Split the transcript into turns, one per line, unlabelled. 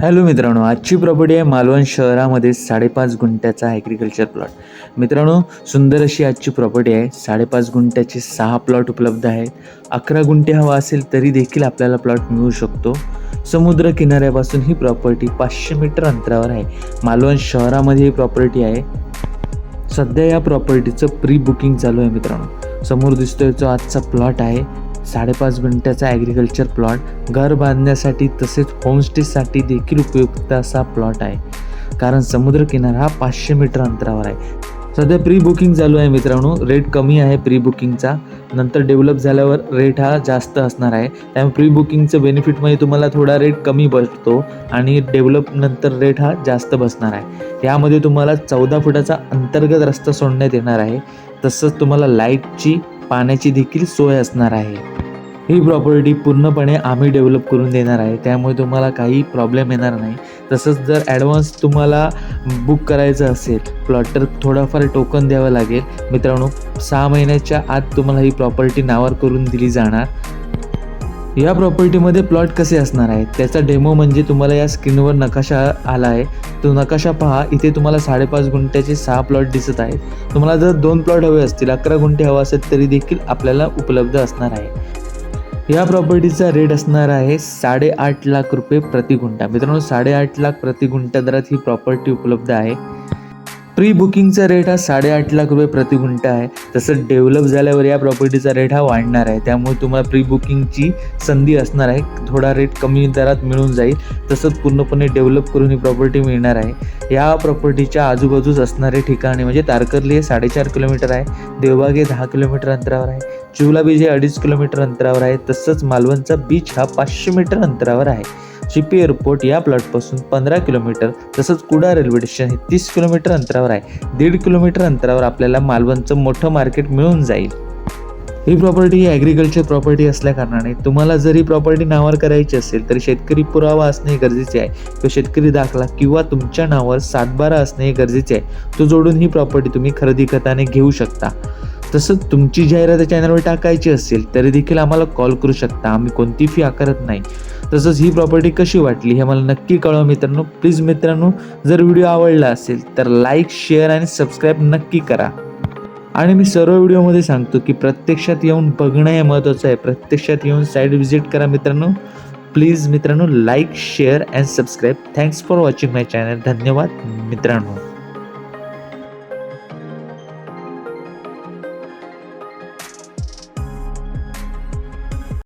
Hello मित्रांनो आजची property आहे मालवण शहरामध्ये साडेपाच गुंठ्याचा ॲग्रिकल्चर प्लॉट मित्रांनो सुंदर अशी आजची प्रॉपर्टी आहे. साडेपाच गुंठ्याचे सहा प्लॉट उपलब्ध आहेत. अकरा गुंठे हवा असेल तरी देखील आपल्याला प्लॉट मिळू शकतो. समुद्र किनाऱ्यापासून ही प्रॉपर्टी पाचशे मीटर अंतरावर आहे. मालवण शहरामध्ये ही प्रॉपर्टी आहे. सध्या या प्रॉपर्टीचं प्री बुकिंग चालू आहे मित्रांनो. समोर दिसतोय जो आजचा प्लॉट आहे. साडेपाच मिनटाचा ॲग्रिकल्चर प्लॉट घर बांधण्यासाठी तसेच होमस्टेसाठी देखील उपयुक्त असा प्लॉट आहे. कारण समुद्रकिनारा हा पाचशे मीटर अंतरावर आहे. सध्या प्री बुकिंग चालू आहे मित्रांनो. रेट कमी आहे प्री बुकिंगचा नंतर डेव्हलप झाल्यावर रेट हा जास्त असणार आहे. त्यामुळे प्री बुकिंगचं बेनिफिटमध्ये तुम्हाला थोडा रेट कमी बसतो आणि डेव्हलप नंतर रेट हा जास्त बसणार आहे. यामध्ये तुम्हाला चौदा फुटाचा अंतर्गत रस्ता सोडण्यात येणार आहे. तसंच तुम्हाला लाईटची पाण्याची देखील सोय असणार आहे. ही प्रॉपर्टी पूर्णपणे आम्ही डेव्हलप करून देणार आहे. त्यामुळे तुम्हाला काही प्रॉब्लेम येणार नाही. तसंच जर ॲडव्हान्स तुम्हाला बुक करायचं असेल प्लॉट तर थोडाफार टोकन द्यावं लागेल. मित्रांनो सहा महिन्याच्या आत तुम्हाला ही प्रॉपर्टी नावावर करून दिली जाणार. या प्रॉपर्टीमध्ये प्लॉट कसे असणार आहेत त्याचा डेमो म्हणजे तुम्हाला या स्क्रीनवर नकाशा आला आहे. तो नकाशा पहा. इथे तुम्हाला साडेपाच गुंठ्याचे सहा प्लॉट दिसत आहेत. तुम्हाला जर दोन प्लॉट हवे असतील अकरा गुंठे हवा असेल तरी देखील आपल्याला उपलब्ध असणार आहे. या प्रॉपर्टीचा रेट असणार आहे साडेआठ लाख रुपये प्रति गुंठा. मित्रांनो साडेआठ लाख प्रति गुंठा दरात ही प्रॉपर्टी उपलब्ध आहे. प्री बुकिंगचा रेट हा साडेआठ लाख रुपये प्रति गुंठा आहे. तसं डेव्हलप झाल्यावर या प्रॉपर्टीचा रेट हा वाढणार आहे. त्यामुळे तुम्हाला प्री बुकिंगची संधी असणार आहे. थोडा रेट कमी दरात मिळून जाईल. तसंच पूर्णपणे डेव्हलप करून ही प्रॉपर्टी मिळणार आहे. या प्रॉपर्टीच्या आजूबाजूच असणारे ठिकाणे म्हणजे तारकर्ली हे साडेचार किलोमीटर आहे. देवबाग हे दहा किलोमीटर अंतरावर आहे. चिवला बीच हे अडीच किलोमीटर अंतरावर आहे. तसंच मालवणचा बीच हा पाचशे मीटर अंतरावर आहे. चिपी एअरपोर्ट या प्लॉटपासून पंधरा किलोमीटर तसंच कुडा रेल्वे स्टेशन हे तीस किलोमीटर अंतरावर आहे. दीड किलोमीटर अंतरावर आपल्याला मालवणचं मोठं मार्केट मिळून जाईल. ही प्रॉपर्टी ही ॲग्रिकल्चर प्रॉपर्टी असल्याकारणाने तुम्हाला जर ही प्रॉपर्टी नावावर करायची असेल तर शेतकरी पुरावा असणे गरजेचे आहे. किंवा शेतकरी दाखला किंवा तुमच्या नावावर सातबारा असणे गरजेचे आहे. तो जोडून ही प्रॉपर्टी तुम्ही खरेदी खताने घेऊ शकता. तसंच तुमची जाहिरात चॅनलवर टाकायची असेल तरी देखील आम्हाला कॉल करू शकता. आम्ही कोणती फी आकारत नाही. तसंच ही प्रॉपर्टी कशी वाटली हे मला नक्की कळवा मित्रांनो. प्लीज मित्रांनो जर व्हिडिओ आवडला असेल तर लाईक शेअर आणि सबस्क्राईब नक्की करा. आणि मी सर्व व्हिडिओमध्ये सांगतो की प्रत्यक्षात येऊन बघणं हे महत्त्वाचं आहे. प्रत्यक्षात येऊन साईड व्हिजिट करा मित्रांनो. प्लीज मित्रांनो like share and subscribe thanks for watching my channel धन्यवाद मित्रांनो.